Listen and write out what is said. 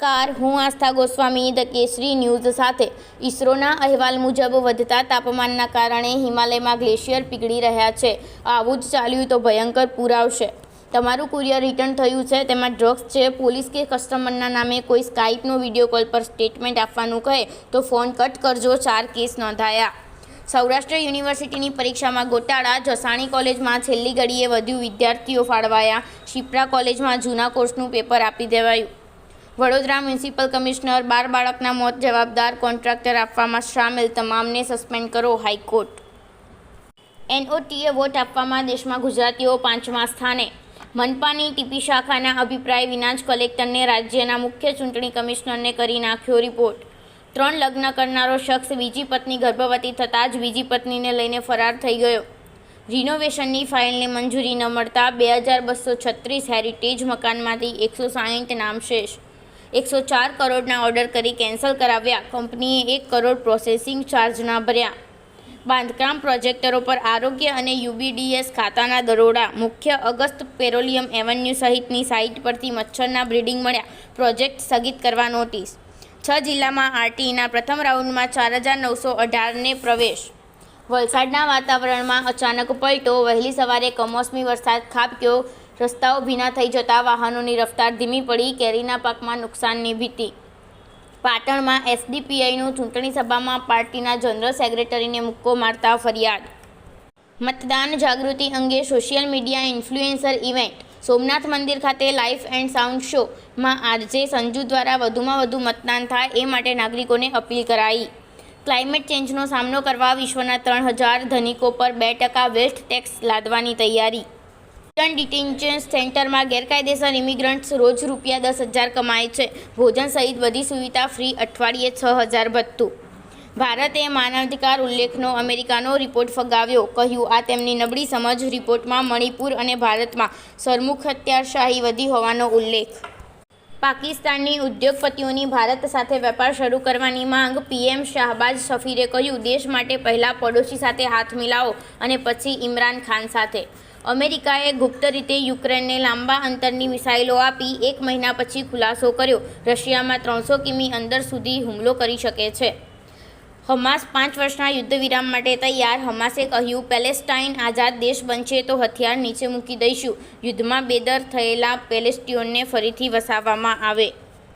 Car હું આસ્થા Goswami, the Kesari news સાથે. ઇસરોના અહેવાલ મુજબ વધતા તાપમાનના કારણે હિમાલયમાં ગ્લેશિયર પીગળી રહ્યા છે. આવું જ ચાલ્યું તો ભયંકર પૂર આવશે. તમારું કુરિયર રિટર્ન થયું છે, તેમાં ડ્રગ્સ છે, પોલીસ કે કસ્ટમરના નામે કોઈ સ્કાઇપનો વીડિયો કોલ પર સ્ટેટમેન્ટ આપવાનું કહે, તો ફોન કટ કરજો, ચાર કેસ નોંધાયા. સૌરાષ્ટ્ર યુનિવર્સિટીની પરીક્ષામાં ગોટાળા, જસાણી કોલેજમાં છેલ્લી ઘડીએ વધુ વિદ્યાર્થીઓ ફાળવાયા. શિપ્રા કોલેજમાં જૂના કોર્સનું પેપર આપી દેવાયું. વડોદરા મ્યુનિસિપલ કમિશનર બાર બાળકના મોત જવાબદાર કોન્ટ્રાક્ટર આપવામાં સામેલ. તમામને સસ્પેન્ડ કરો હાઈકોર્ટ. એનઓટીએ વોટ આપવામાં દેશમાં ગુજરાતીઓ પાંચમા સ્થાને. મનપાની ટીપી શાખાના અભિપ્રાય વિના જ કલેક્ટરને રાજ્યના મુખ્ય ચૂંટણી કમિશનરને કરી નાખ્યો રિપોર્ટ. ત્રણ લગ્ન કરનારો શખ્સ બીજી પત્ની ગર્ભવતી થતાં જ બીજી પત્નીને લઈને ફરાર થઈ ગયો. રિનોવેશનની ફાઇલને મંજૂરી ન મળતા બે હજાર બસો છત્રીસ હેરિટેજ મકાનમાંથી એકસો સાહીઠ નામશેષ એકસો ચાર કરોડના ઓર્ડર કરી કેન્સલ કરાવ્યા. કંપનીએ એક કરોડ પ્રોસેસિંગ ચાર્જના ભર્યા. બાંધકામ પ્રોજેક્ટરો પર આરોગ્ય અને યુબીડીએસ ખાતાના દરોડા. મુખ્ય અગસ્ત પેરોલિયમ એવન્યુ સહિતની સાઇટ પરથી મચ્છરના બ્રીડિંગ મળ્યા. પ્રોજેક્ટ સ્થગિત કરવા નોટિસ. છ જિલ્લામાં આરટીઈના પ્રથમ રાઉન્ડમાં ચાર હજાર નવસો અઢારને પ્રવેશ. વલસાડના વાતાવરણમાં અચાનક પલટો. વહેલી સવારે કમોસમી વરસાદ ખાબક્યો. રસ્તાઓ ભીના થઈ જતા વાહનોની રફતાર ધીમી પડી, કેરીના પાકમાં નુકસાનની ભીતિ પાટણમાં એસડીપીઆઈનું ચૂંટણી સભામાં પાર્ટીના જનરલ સેક્રેટરીને મુક્કો મારતા ફરિયાદ. મતદાન જાગૃતિ અંગે social media influencer event. Somnath મંદિર ખાતે લાઇફ એન્ડ સાઉન્ડ શોમાં આરજે સંજુ દ્વારા વધુમાં વધુ મતદાન થાય એ માટે નાગરિકોને અપીલ કરાઈ. ક્લાઇમેટ ચેન્જનો સામનો કરવા વિશ્વના ત્રણ હજાર ધનિકો પર બે ટકા વેસ્ટ ટેક્સ લાદવાની તૈયારી. બ્રિટન ડિટેન્શન સેન્ટરમાં ગેરકાયદેસર ઇમિગ્રન્ટ્સ રોજ રૂપિયા દસ હજાર કમાય છે. ભોજન સહિત બધી સુવિધા ફ્રી અઠવાડિયે છ હજાર ભથ્થું. ભારતે માનવાધિકાર ઉલ્લેખનો અમેરિકાનો રિપોર્ટ ફગાવ્યો. કહ્યું, આ તેમની નબળી સમજ રિપોર્ટમાં મણિપુર અને ભારતમાં સરમુખ હત્યારશાહી વધી હોવાનો ઉલ્લેખ. પાકિસ્તાનની ઉદ્યોગપતિઓની ભારત સાથે વેપાર શરૂ કરવાની માંગ પીએમ શાહબાજ સફીરે કહ્યું, દેશ માટે પહેલાં પડોશી સાથે હાથ મિલાવો અને પછી ઇમરાન ખાન સાથે. અમેરિકાએ ગુપ્ત રીતે યુક્રેનને લાંબા અંતરની મિસાઇલો આપી, એક મહિના પછી ખુલાસો કર્યો. રશિયામાં ત્રણસો કિમી અંદર સુધી હુમલો કરી શકે છે. હમાસ પાંચ વર્ષના યુદ્ધ વિરામ માટે તૈયાર. હમાસે કહ્યું, પેલેસ્ટાઇન આઝાદ દેશ બનશે તો હથિયાર નીચે મૂકી દઈશું. યુદ્ધમાં બેદર થયેલા પેલેસ્ટીઓનને ફરીથી વસાવવામાં આવે.